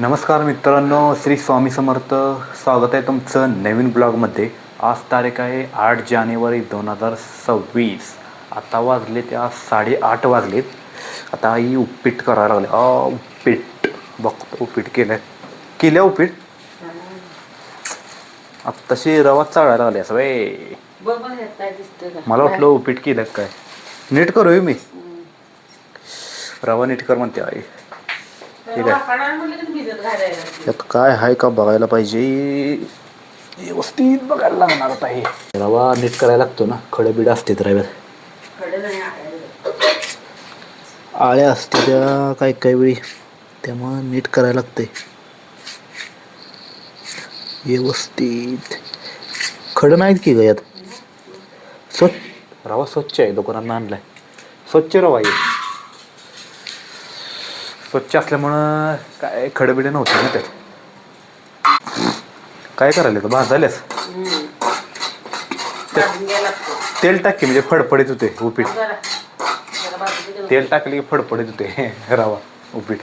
नमस्कार मित्रांनो श्री स्वामी समर्थ. स्वागत आहे तुमचं नवीन ब्लॉगमध्ये. आज तारीख आहे आठ जानेवारी दोन हजार सव्वीस. आता वाजले त्या साडेआठ वाजलेत. आता आई उपीट करायला लागले. आ उपीट. बघतो उपीट केलं केल्या उपीट? आत्ताशी रवा चाळायला लागले असं बाई? मला वाटलं उपीट केलं काय. नीट करू मी. रवा नीट कर म्हणते आई. ठीक आहे. काय आहे का बघायला पाहिजे? व्यवस्थित बघायला लागणार आता हे. रवा नीट करायला लागतो ना. खडबिड असते रव्यात. आळ्या असते त्या काही काही वेळी. त्यामुळं नीट करायला लागते व्यवस्थित. खडं नाहीत की गं यात? स्वच्छ. रवा स्वच्छ आहे दुकानात आणलाय. स्वच्छ रवा आहे. स्वच्छ असल्यामुळं काय खडबिडे नव्हते ना त्यात. काय करायला तर भाजायलाच. लागतं. तेल टाक म्हणजे फडफडीत होते उपीट. तेल टाकले की फडफडीत होते. रवा उपीट.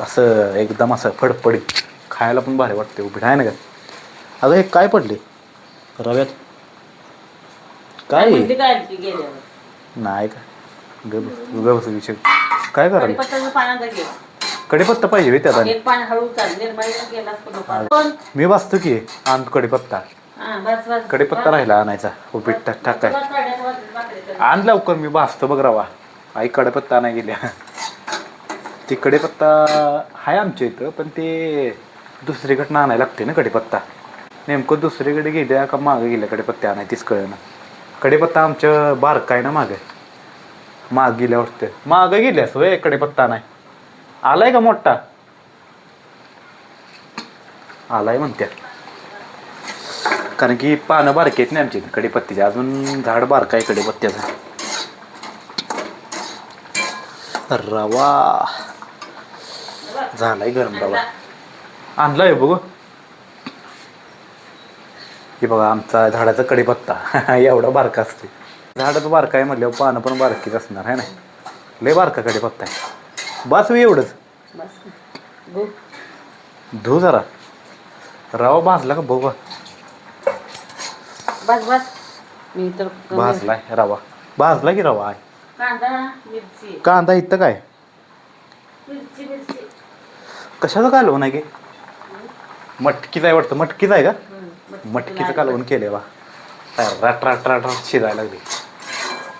असं एकदम असं फडफडीत. खायला पण भारी वाटते उपीट. आहे ना का? अगं हे काय पडले? रव्यात? काय? नाही का? गब गबस विषय काय करायला कढीपत्त्याचं पाण्याचा घे. कडीपत्ता पाहिजे बे त्यात आणि. एक हळू चाल. पण मी वाचतो की आण कडीपत्ता. हा, बस बस कडीपत्ता राहिला आणायचा. उपीट टाक टाकाय कर. आण लवकर मी भासतो बघ रवा. आई कडीपत्ता नाही गेल्या. ते कडीपत्ता आहे आमच्या इथं पण ते दुसरीकडनं आणायला लागते ना कडीपत्ता. नेमकं दुसरीकडे गेल्या का मागं गेल्या कडीपत्ता आणाय तीच कळलं ना कडीपत्ता आमच्या बारका आहे. ना मागे माग गेल्या वाटते मागं गेल्यास होय कडीपत्ता नाही. आलाय का मोठा? आलाय म्हणत्या. कारण की पानं बारकी आहेत ना आमची कडीपत्तीची अजून झाड बारका आहे कडीपत्त्याचं रवा. झालाय गरम रवा. आणलाय बघू. हे बघा आमचा झाडाचा कडीपत्ता एवढा बारका असते झाडाचं बारका आहे म्हटल्यावर पानं पण बारकीच असणार आहे ना लय बारका कडीपत्ता आहे बस मी एवढंच. बस गो. धू जरा. रवा भाजला का बघू बस बस. मी तर कमी- भाजलाय रवा. भाजला की रवा आहे कांदा मिरची. कांदा इथं काय? मिरची मिरची. कशाचं कालवण आहे की? मटकीचं आहे वाटतं. मटकीचं आहे का? हम्म. मटकीचं कालवण केलंय बा. राट राट राट राट शिजायला लागली.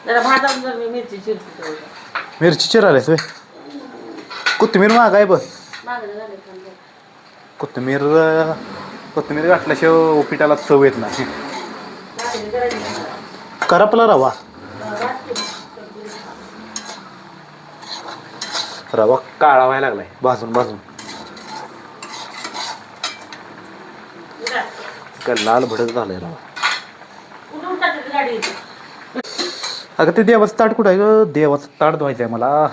जरा भात आणून जर मी मिरची चिरते तेवढं. मिरची चिरायलाच वे कोथिंबीर महाग आहे बघ. मागं झाले कांदा. कोथिंबीर अं, कोथिंबीर घातल्याशिवाय पिठाला चव येत नाही. भाकरी करायची. करपला रवा. रवा काळा व्हायला लागलाय. भाजून भाजून. लाल भडक झालाय रवा. कुठून टाकायची गाडी अगं ते देवाचं ताट कुठं आहे? ग देवाचं ताट धुवायचं आहे मला.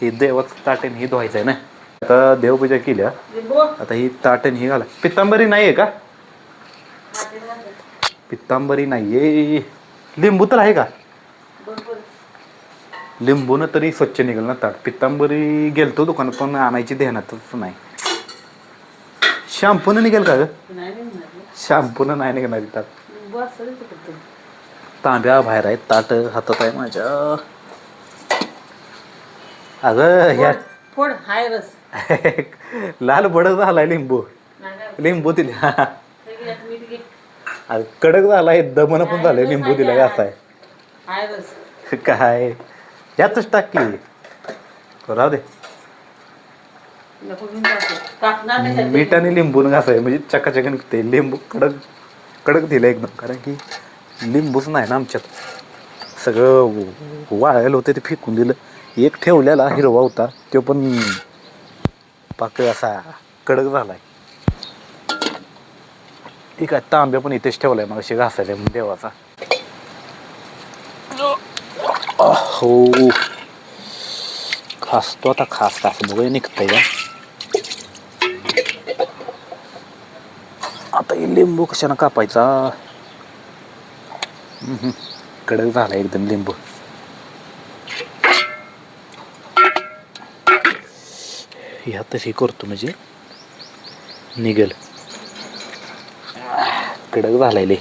हे देवाचं ताट आणि हे धुवायचं आहे ना. आता देवपूजा केल्या. आता ही ताट आणि ही घाला. पित्तांबरी नाही आहे का. पित्तांबरी नाही आहे लिंबू तर आहे का. लिंबूनं तरी स्वच्छ निघेल ना ताट. पित्तांबरी गेलतो दुकानात पण आणायची ध्यानातच नाही. शॅम्पूनं निघेल का ग. शॅम्पूनं नाही निघणार ताट. तांब्या बाहेर आहे ताट हातात आहे माझ्या. अगं ह्या फोड- हाय रस लाल भडक झालाय लिंबू. लिंबू दिले. हे. अगं कडक झालाय दमन पण झालंय लिंबू दिलं आहे. काय? यातच टाक की राहू दे. मीठ आणि लिंबून घासाय म्हणजे चकाचक निघते लिंबू कडक कडक दिलं एकदम कारण की लिंबूच नाही ना आमच्यात. सगळं वाळलेलं होतं ते फेकून दिलं. एक ठेवलेला हिरवा होता तो पण पाकळ असा कडक झालाय. ठीक आहे तांब्या पण इथेच ठेवलाय मग अशी घासायला म्हणून देवाचा. हो खासतो आता खास खास बघ निघतंय का. आता लिंबू कशानं कापायचा? कडक झाला एकदम लिंबू. ह्या तशी करतो म्हणजे निघेल. कडक झालाय लय.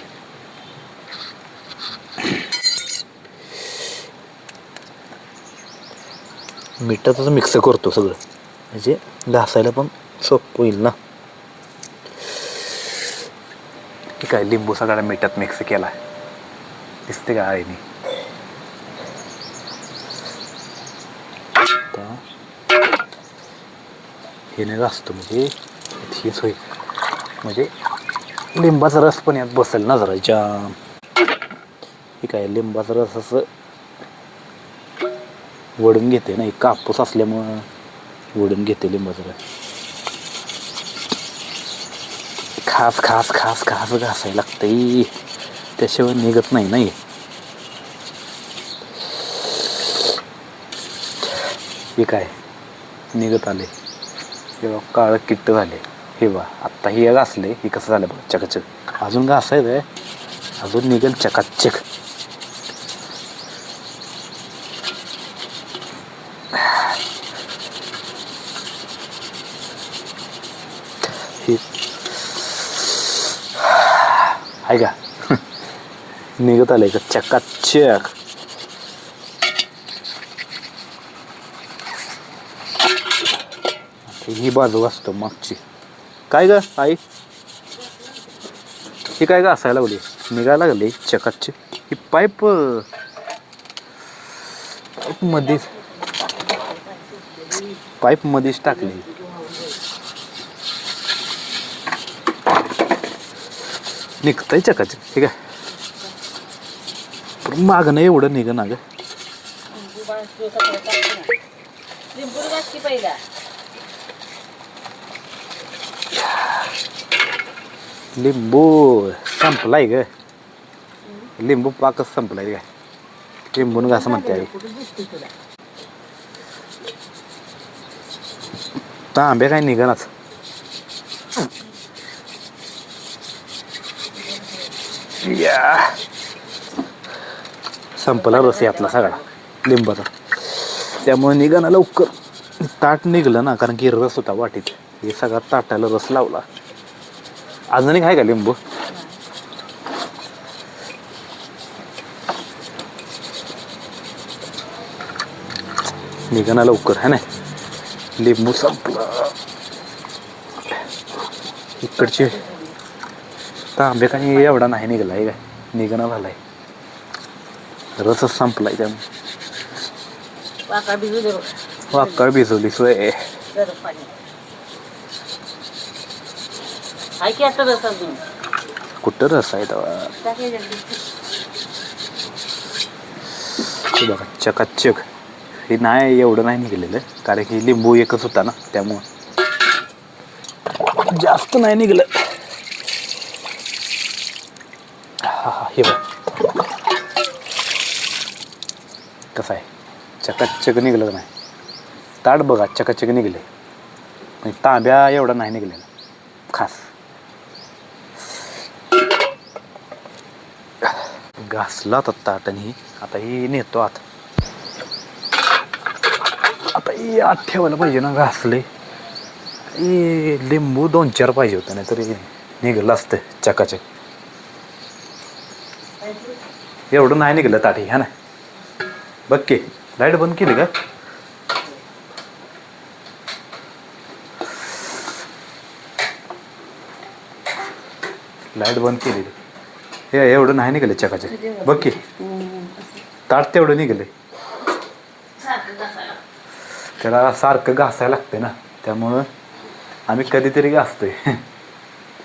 मिठातच मिक्स करतो सगळं. म्हणजे घासायला पण सोपं होईल ना. काय लिंबू सगळा मिठात मिक्स केला दिसते का आईने आता हे नाही असतो म्हणजे हेच होईल म्हणजे लिंबाचा रस पण यात बसेल ना जरा जाम हे काय लिंबाचा रस असं वडून घेते ना एक कापूस असल्यामुळं वडून घेते लिंबाचा रस खास खास खास खास घासायला लागतंय त्याशिवाय निघत नाही नाही हे. काय? निघत आले. हे बघ काळं किट्ट झाले. हे बा आत्ता हे घासले. हे कसं झालं बघ चकाचक. अजून घासायचं आहे. अजून निघेल चकाचक. हे. आहे का? निघत आलंय का? चकाचक. ही बाजू असतो मागची. काय ग आई? ही काय ग असायला लागली? निघायला लागली? चकाची ही पाईप. पाईप मध्येच. पाईप मध्येच टाकली. निघतंय चकाचक. ठीक आहे. मागणं एवढं निघ ना ग. लिंबू संपलाय ग. लिंबू पाकच संपलाय काय लिंबून घास म्हणते तांबे काय निघानाच या. संपला रस यातला सगळा लिंबाचा. त्यामुळे निघाना लवकर. ताट निघलं ना कारण की रस होता वाटीत. हे सगळा ताटाला रस लावला. अजून एक आहे का लिंबू? निघाना लवकर है ना? लिंबू संपला. इकडचे तांबे काही एवढा नाही निघाला आहे काय? निघणं झालाय. रसच संपलाय त्यामुळे वाका भिजू दे बघ. वाकळ भिजवली सोय. गरम पाणी. आहे की आता रस अजून? कुठं रस आहे तेव्हा. हे बघा चकाचक. हे नाही एवढं नाही निघालेलं. कारण की लिंबू एकच होता ना त्यामुळं. जास्त नाही निघलं हा हा हे बघ कसं आहे चकाचक निघलं का नाही. ताट बघा चकाचक निघले. म्हणजे तांब्या एवढा नाही निघलेला. खास. घासला आता ताट आणि आता ही नेतो आत. आता ही आत ठेवायला पाहिजे ना घासले. लिंबू दोन चार पाहिजे होतं नाही तरी निघलं असतं चकाचक. एवढं नाही निघलं ताटी ह्या ना. बघ की. लाइट बंद केली का? लाइट बंद केलेली हे एवढं नाही निघालं चकाचक. बघ की. ताट तेवढं निघाले. त्याला सारखं घासायला लागते ना. त्यामुळं आम्ही कधीतरी घासतोय.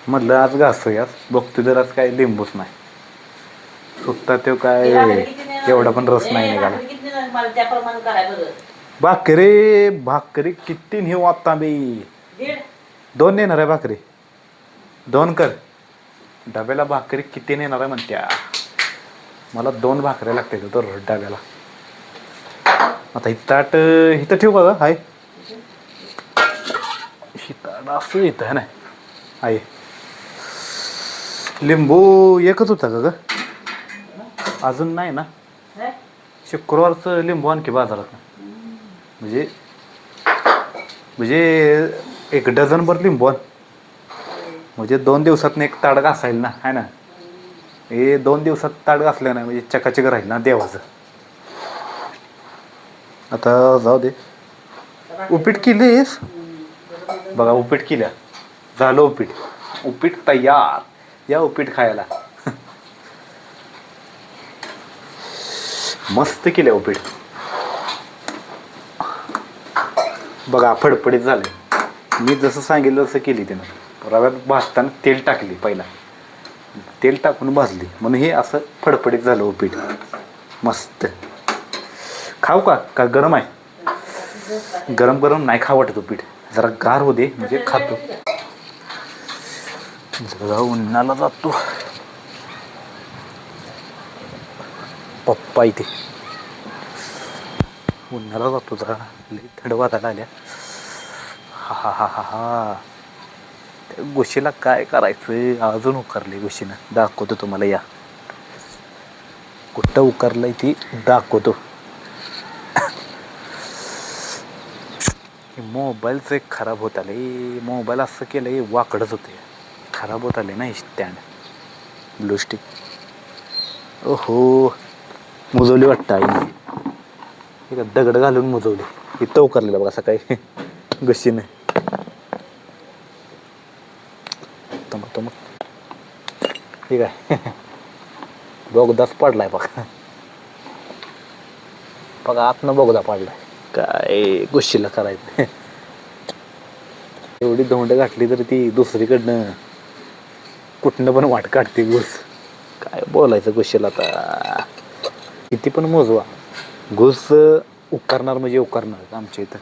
म्हटलं आज घासतोय आज. बघतो जर आज काय लिंबूच नाही. सुट्टा तो काय? एवढा पण रस नाही निघाला. भाकरी किती नेणार? मला त्याप्रमाणे कराय बरं. भाकरी भाकरी किती नेऊ आता मी दीड. दोन नेणार आहे भाकरी. दोन कर. डब्याला भाकरी किती नेणार आहे म्हणत्या. मला दोन भाकऱ्या लागते तर डब्याला. आता ही ताट इथं ठेवू का? हाय. ही ताट असं येतं आहे ना? आहे लिंबू एकच होता का ग? अजून नाही ना? शुक्रवारचं लिंबू आणखी बाजारात. म्हणजे म्हणजे एक डझनभर लिंबू आण. म्हणजे दोन दिवसात एक ताड घासायला ना आहे ना? हे दोन दिवसात ताड घासलं ना म्हणजे चकाचक राहील ना देवाचं. आता जाऊ दे. उपीट केलीस? बघा उपीट केल्या. झालं उपीट. उपीट तयार. या उपीट खायला. मस्त केले उपीट हो बघा फडफडीत झाले. मी जसं सांगितलं तसं केली त्यानं. रव्यात भाजताना तेल टाकली पहिला. तेल टाकून भाजली. म्हणून हे असं फडफडीत झालं हो उपीट मस्त. खाऊ का? का गरम आहे? गरम गरम नाही खा वाटत हो उपीट जरा गार होते दे म्हणजे खातो. जरा उन्हाला जातो. पप्पा इथे उन्हाला जातो जरा. लई थंड वाजायला आल्या. हा हा हा हा हा. त्या गोशीला काय करायचं अजून उकारले गोशीनं. दाखवतो तुम्हाला या. कुठं उकारलंय ती दाखवतो. मोबाईलच मोबाईलचं एक खराब होत आले मोबाईल असं केलं हे वाकडच होते खराब होत आले ना हे स्टँड ब्लू स्टिक ओहो. मुजवली वाटतं आई. ठीक आहे दगड घालून मुजवली. इथं उकारलेलं बघा सकाळी. गशीने ठीक आहे बोगदाच पडलाय बघा. बघा आतनं बोगदा पडलाय. काय गोष्टीला करायचं? एवढी धोंड घातली तर ती दुसरीकडनं कुठनं पण वाट काढते घुस काय बोलायचं गोष्टीला आता? किती पण मोजवा. घुस उकारणार म्हणजे उकारणार आमच्या इथं.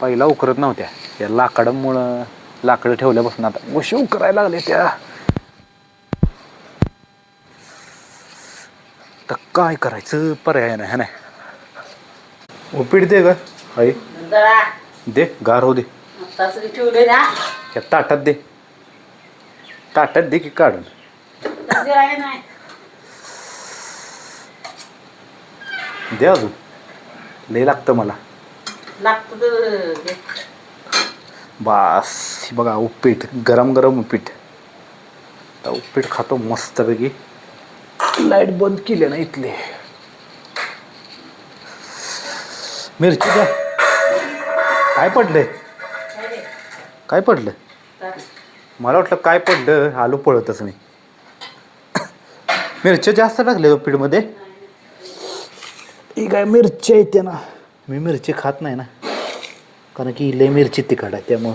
पहिला उकरत नव्हत्या. या लाकडामुळं लाकडं ठेवल्यापासून आता गुशी उकरायला लागले त्या. तर काय करायचं? पर्याय नाही है नाही उपीट दे ग आई. जरा. दे गार हो दे. ताटात दे. ताटात दे की काढून तसं आहे नाही दे अजून. लय लागतं मला. लागतं तर दे. बास हे बघा उपीट गरम गरम उपीट. आता उपीट खातो मस्तपैकी. लाइट बंद केली ना इथले. मिरची द्या. काय पडलंय? काय पडलं. मला वाटलं काय पडलं आलो पळतच मी मिरच्या जास्त टाकले उपीटमध्ये. ही काय मिरची येते ना. मी मिरची खात नाही ना. कारण की लय मिरची तिखट आहे त्यामुळं.